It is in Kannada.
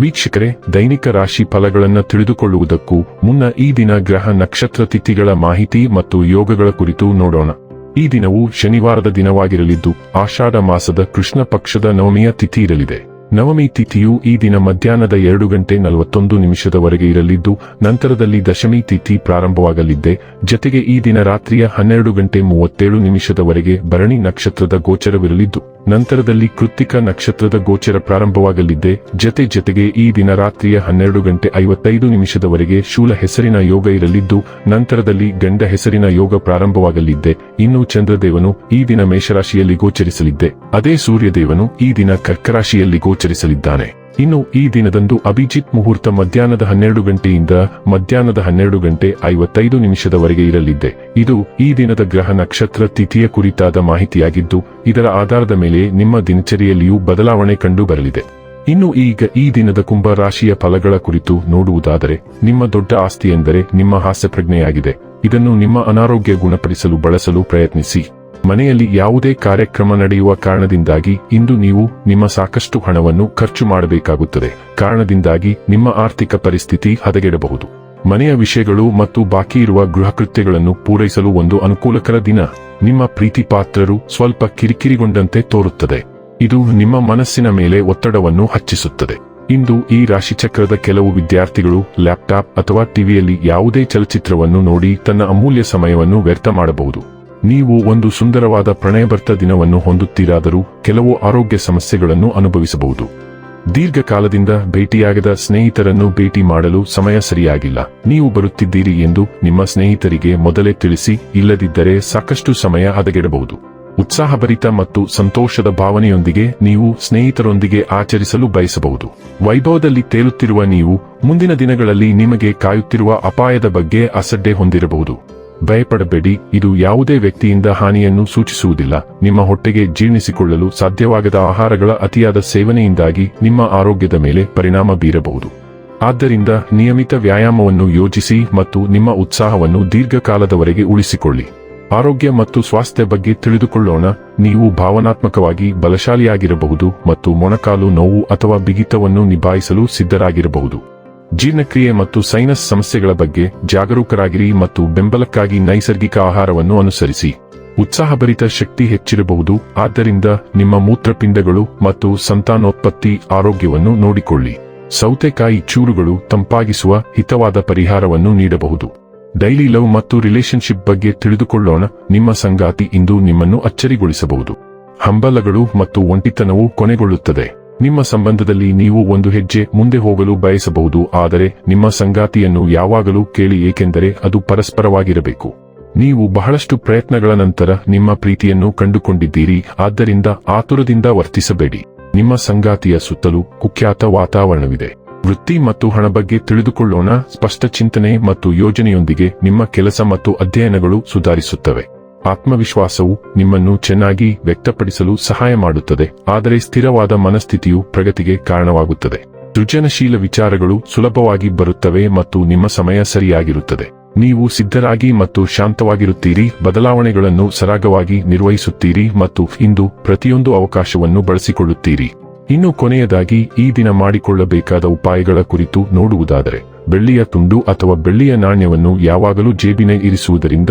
ವೀಕ್ಷಕರೇ, ದೈನಿಕ ರಾಶಿ ಫಲಗಳನ್ನು ತಿಳಿದುಕೊಳ್ಳುವುದಕ್ಕೂ ಮುನ್ನ ಈ ದಿನ ಗ್ರಹ ನಕ್ಷತ್ರ ತಿಥಿಗಳ ಮಾಹಿತಿ ಮತ್ತು ಯೋಗಗಳ ಕುರಿತು ನೋಡೋಣ. ಈ ದಿನವು ಶನಿವಾರದ ದಿನವಾಗಿರಲಿದ್ದು, ಆಷಾಢ ಮಾಸದ ಕೃಷ್ಣ ಪಕ್ಷದ ನವಮಿಯ ತಿಥಿ ಇರಲಿದೆ. ನವಮಿ ತಿಥಿಯು ಈ ದಿನ ಮಧ್ಯಾಹ್ನದ ಎರಡು ಗಂಟೆ ನಲವತ್ತೊಂದು ನಿಮಿಷದವರೆಗೆ ಇರಲಿದ್ದು, ನಂತರದಲ್ಲಿ ದಶಮಿ ತಿಥಿ ಪ್ರಾರಂಭವಾಗಲಿದ್ದೆ. ಜತೆಗೆ ಈ ದಿನ ರಾತ್ರಿಯ ಹನ್ನೆರಡು ಗಂಟೆ ಮೂವತ್ತೇಳು ನಿಮಿಷದವರೆಗೆ ಭರಣಿ ನಕ್ಷತ್ರದ ಗೋಚರವಿರಲಿದ್ದು. ನಂತರದಲ್ಲಿ ಕೃತ್ತಿಕ ನಕ್ಷತ್ರದ ಗೋಚರ ಪ್ರಾರಂಭವಾಗಲಿದ್ದೆ ಜತೆ ಜತೆಗೆ ಈ ದಿನ ರಾತ್ರಿಯ ಹನ್ನೆರಡು ಗಂಟೆ ಐವತ್ತೈದು ನಿಮಿಷದವರೆಗೆ ಶೂಲ ಹೆಸರಿನ ಯೋಗ ಇರಲಿದ್ದು, ನಂತರದಲ್ಲಿ ಗಂಡ ಹೆಸರಿನ ಯೋಗ ಪ್ರಾರಂಭವಾಗಲಿದ್ದೆ ಇನ್ನು ಚಂದ್ರದೇವನು ಈ ದಿನ ಮೇಷರಾಶಿಯಲ್ಲಿ ಗೋಚರಿಸಲಿದ್ದೆ ಅದೇ ಸೂರ್ಯದೇವನು ಈ ದಿನ ಕರ್ಕರಾಶಿಯಲ್ಲಿ ಗೋಚರಿಸಲಿದ್ದಾನೆ. ಇನ್ನು ಈ ದಿನದಂದು ಅಭಿಜಿತ್ ಮುಹೂರ್ತ ಮಧ್ಯಾಹ್ನದ ಹನ್ನೆರಡು ಗಂಟೆಯಿಂದ ಮಧ್ಯಾಹ್ನದ ಹನ್ನೆರಡು ಗಂಟೆ ಐವತ್ತೈದು ನಿಮಿಷದವರೆಗೆ ಇರಲಿದೆ. ಇದು ಈ ದಿನದ ಗ್ರಹ ನಕ್ಷತ್ರ ತಿಥಿಯ ಕುರಿತಾದ ಮಾಹಿತಿಯಾಗಿದ್ದು, ಇದರ ಆಧಾರದ ಮೇಲೆ ನಿಮ್ಮ ದಿನಚರಿಯಲ್ಲಿಯೂ ಬದಲಾವಣೆ ಕಂಡು ಬರಲಿದೆ ಇನ್ನು ಈಗ ಈ ದಿನದ ಕುಂಭ ರಾಶಿಯ ಫಲಗಳ ಕುರಿತು ನೋಡುವುದಾದರೆ, ನಿಮ್ಮ ದೊಡ್ಡ ಆಸ್ತಿ ಎಂದರೆ ನಿಮ್ಮ ಹಾಸ್ಯ ಪ್ರಜ್ಞೆಯಾಗಿದೆ ಇದನ್ನು ನಿಮ್ಮ ಅನಾರೋಗ್ಯ ಗುಣಪಡಿಸಲು ಬಳಸಲು ಪ್ರಯತ್ನಿಸಿ. ಮನೆಯಲ್ಲಿ ಯಾವುದೇ ಕಾರ್ಯಕ್ರಮ ನಡೆಯುವ ಕಾರಣದಿಂದಾಗಿ ಇಂದು ನೀವು ನಿಮ್ಮ ಸಾಕಷ್ಟು ಹಣವನ್ನು ಖರ್ಚು ಮಾಡಬೇಕಾಗುತ್ತದೆ. ಕಾರಣದಿಂದಾಗಿ ನಿಮ್ಮ ಆರ್ಥಿಕ ಪರಿಸ್ಥಿತಿ ಹದಗೆಡಬಹುದು. ಮನೆಯ ವಿಷಯಗಳು ಮತ್ತು ಬಾಕಿ ಇರುವ ಗೃಹ ಕೃತ್ಯಗಳನ್ನು ಪೂರೈಸಲು ಒಂದು ಅನುಕೂಲಕರ ದಿನ. ನಿಮ್ಮ ಪ್ರೀತಿ ಪಾತ್ರರು ಸ್ವಲ್ಪ ಕಿರಿಕಿರಿಗೊಂಡಂತೆ ತೋರುತ್ತದೆ. ಇದು ನಿಮ್ಮ ಮನಸ್ಸಿನ ಮೇಲೆ ಒತ್ತಡವನ್ನು ಹಚ್ಚಿಸುತ್ತದೆ. ಇಂದು ಈ ರಾಶಿಚಕ್ರದ ಕೆಲವು ವಿದ್ಯಾರ್ಥಿಗಳು ಲ್ಯಾಪ್ಟಾಪ್ ಅಥವಾ ಟಿವಿಯಲ್ಲಿ ಯಾವುದೇ ಚಲಚಿತ್ರವನ್ನು ನೋಡಿ ತನ್ನ ಅಮೂಲ್ಯ ಸಮಯವನ್ನು ವ್ಯರ್ಥ ಮಾಡಬಹುದು. ನೀವು ಒಂದು ಸುಂದರವಾದ ಪ್ರಣಯಭರ್ತ ದಿನವನ್ನು ಹೊಂದುತ್ತೀರಾದರೂ ಕೆಲವು ಆರೋಗ್ಯ ಸಮಸ್ಯೆಗಳನ್ನು ಅನುಭವಿಸಬಹುದು. ದೀರ್ಘಕಾಲದಿಂದ ಭೇಟಿಯಾಗದ ಸ್ನೇಹಿತರನ್ನು ಭೇಟಿ ಮಾಡಲು ಸಮಯ ಸರಿಯಾಗಿಲ್ಲ. ನೀವು ಬರುತ್ತಿದ್ದೀರಿ ಎಂದು ನಿಮ್ಮ ಸ್ನೇಹಿತರಿಗೆ ಮೊದಲೇ ತಿಳಿಸಿ, ಇಲ್ಲದಿದ್ದರೆ ಸಾಕಷ್ಟು ಸಮಯ ಹದಗೆಡಬಹುದು. ಉತ್ಸಾಹಭರಿತ ಮತ್ತು ಸಂತೋಷದ ಭಾವನೆಯೊಂದಿಗೆ ನೀವು ಸ್ನೇಹಿತರೊಂದಿಗೆ ಆಚರಿಸಲು ಬಯಸಬಹುದು. ವೈಭವದಲ್ಲಿ ತೇಲುತ್ತಿರುವ ನೀವು ಮುಂದಿನ ದಿನಗಳಲ್ಲಿ ನಿಮಗೆ ಕಾಯುತ್ತಿರುವ ಅಪಾಯದ ಬಗ್ಗೆ ಅಸಡ್ಡೆ ಹೊಂದಿರಬಹುದು. ಭಯಪಡಬೇಡಿ, ಇದು ಯಾವುದೇ ವ್ಯಕ್ತಿಯಿಂದ ಹಾನಿಯನ್ನು ಸೂಚಿಸುವುದಿಲ್ಲ. ನಿಮ್ಮ ಹೊಟ್ಟೆಗೆ ಜೀರ್ಣಿಸಿಕೊಳ್ಳಲು ಸಾಧ್ಯವಾಗದ ಆಹಾರಗಳ ಅತಿಯಾದ ಸೇವನೆಯಿಂದಾಗಿ ನಿಮ್ಮ ಆರೋಗ್ಯದ ಮೇಲೆ ಪರಿಣಾಮ ಬೀರಬಹುದು. ಆದ್ದರಿಂದ ನಿಯಮಿತ ವ್ಯಾಯಾಮವನ್ನು ಯೋಜಿಸಿ ಮತ್ತು ನಿಮ್ಮ ಉತ್ಸಾಹವನ್ನು ದೀರ್ಘಕಾಲದವರೆಗೆ ಉಳಿಸಿಕೊಳ್ಳಿ. ಆರೋಗ್ಯ ಮತ್ತು ಸ್ವಾಸ್ಥ್ಯ ಬಗ್ಗೆ ತಿಳಿದುಕೊಳ್ಳೋಣ. ನೀವು ಭಾವನಾತ್ಮಕವಾಗಿ ಬಲಶಾಲಿಯಾಗಿರಬಹುದು ಮತ್ತು ಮೊಣಕಾಲು ನೋವು ಅಥವಾ ಬಿಗಿತವನ್ನು ನಿಭಾಯಿಸಲು ಸಿದ್ಧರಾಗಿರಬಹುದು. ಜೀರ್ಣಕ್ರಿಯೆ ಮತ್ತು ಸೈನಸ್ ಸಮಸ್ಯೆಗಳ ಬಗ್ಗೆ ಜಾಗರೂಕರಾಗಿರಿ ಮತ್ತು ಬೆಂಬಲಕ್ಕಾಗಿ ನೈಸರ್ಗಿಕ ಆಹಾರವನ್ನು ಅನುಸರಿಸಿ. ಉತ್ಸಾಹಭರಿತ ಶಕ್ತಿ ಹೆಚ್ಚಿರಬಹುದು, ಆದ್ದರಿಂದ ನಿಮ್ಮ ಮೂತ್ರಪಿಂಡಗಳು ಮತ್ತು ಸಂತಾನೋತ್ಪತ್ತಿ ಆರೋಗ್ಯವನ್ನು ನೋಡಿಕೊಳ್ಳಿ. ಸೌತೆಕಾಯಿ ಚೂರುಗಳು ತಂಪಾಗಿಸುವ ಹಿತವಾದ ಪರಿಹಾರವನ್ನು ನೀಡಬಹುದು. ಡೈಲಿ ಲವ್ ಮತ್ತು ರಿಲೇಶನ್ಶಿಪ್ ಬಗ್ಗೆ ತಿಳಿದುಕೊಳ್ಳೋಣ, ನಿಮ್ಮ ಸಂಗಾತಿ ಇಂದು ನಿಮ್ಮನ್ನು ಅಚ್ಚರಿಗೊಳಿಸಬಹುದು. ಹಂಬಲಗಳು ಮತ್ತು ಒಂಟಿತನವು ಕೊನೆಗೊಳ್ಳುತ್ತದೆ. ನಿಮ್ಮ ಸಂಬಂಧದಲ್ಲಿ ನೀವು ಒಂದು ಹೆಜ್ಜೆ ಮುಂದೆ ಹೋಗಲು ಬಯಸಬಹುದು, ಆದರೆ ನಿಮ್ಮ ಸಂಗಾತಿಯನ್ನು ಯಾವಾಗಲೂ ಕೇಳಿ ಏಕೆಂದರೆ ಅದು ಪರಸ್ಪರವಾಗಿರಬೇಕು. ನೀವು ಬಹಳಷ್ಟು ಪ್ರಯತ್ನಗಳ ನಂತರ ನಿಮ್ಮ ಪ್ರೀತಿಯನ್ನು ಕಂಡುಕೊಂಡಿದ್ದೀರಿ, ಆದ್ದರಿಂದ ಆತುರದಿಂದ ವರ್ತಿಸಬೇಡಿ. ನಿಮ್ಮ ಸಂಗಾತಿಯ ಸುತ್ತಲೂ ಕುಖ್ಯಾತ ವಾತಾವರಣವಿದೆ. ವೃತ್ತಿ ಮತ್ತು ಹಣ ಬಗ್ಗೆ ತಿಳಿದುಕೊಳ್ಳೋಣ, ಸ್ಪಷ್ಟ ಚಿಂತನೆ ಮತ್ತು ಯೋಜನೆಯೊಂದಿಗೆ ನಿಮ್ಮ ಕೆಲಸ ಮತ್ತು ಅಧ್ಯಯನಗಳು ಸುಧಾರಿಸುತ್ತವೆ. ಆತ್ಮವಿಶ್ವಾಸವು ನಿಮ್ಮನ್ನು ಚೆನ್ನಾಗಿ ವ್ಯಕ್ತಪಡಿಸಲು ಸಹಾಯ ಮಾಡುತ್ತದೆ. ಆದರೆ ಸ್ಥಿರವಾದ ಮನಸ್ಥಿತಿಯು ಪ್ರಗತಿಗೆ ಕಾರಣವಾಗುತ್ತದೆ. ಸೃಜನಶೀಲ ವಿಚಾರಗಳು ಸುಲಭವಾಗಿ ಬರುತ್ತವೆ ಮತ್ತು ನಿಮ್ಮ ಸಮಯ ಸರಿಯಾಗಿರುತ್ತದೆ. ನೀವು ಸಿದ್ಧರಾಗಿ ಮತ್ತು ಶಾಂತವಾಗಿರುತ್ತೀರಿ, ಬದಲಾವಣೆಗಳನ್ನು ಸರಾಗವಾಗಿ ನಿರ್ವಹಿಸುತ್ತೀರಿ ಮತ್ತು ಇಂದು ಪ್ರತಿಯೊಂದು ಅವಕಾಶವನ್ನು ಬಳಸಿಕೊಳ್ಳುತ್ತೀರಿ. ಇನ್ನು ಕೊನೆಯದಾಗಿ, ಈ ದಿನ ಮಾಡಿಕೊಳ್ಳಬೇಕಾದ ಉಪಾಯಗಳ ಕುರಿತು ನೋಡುವುದಾದರೆ, ಬೆಳ್ಳಿಯ ತುಂಡು ಅಥವಾ ಬೆಳ್ಳಿಯ ನಾಣ್ಯವನ್ನು ಯಾವಾಗಲೂ ಜೇಬಿನ ಇರಿಸುವುದರಿಂದ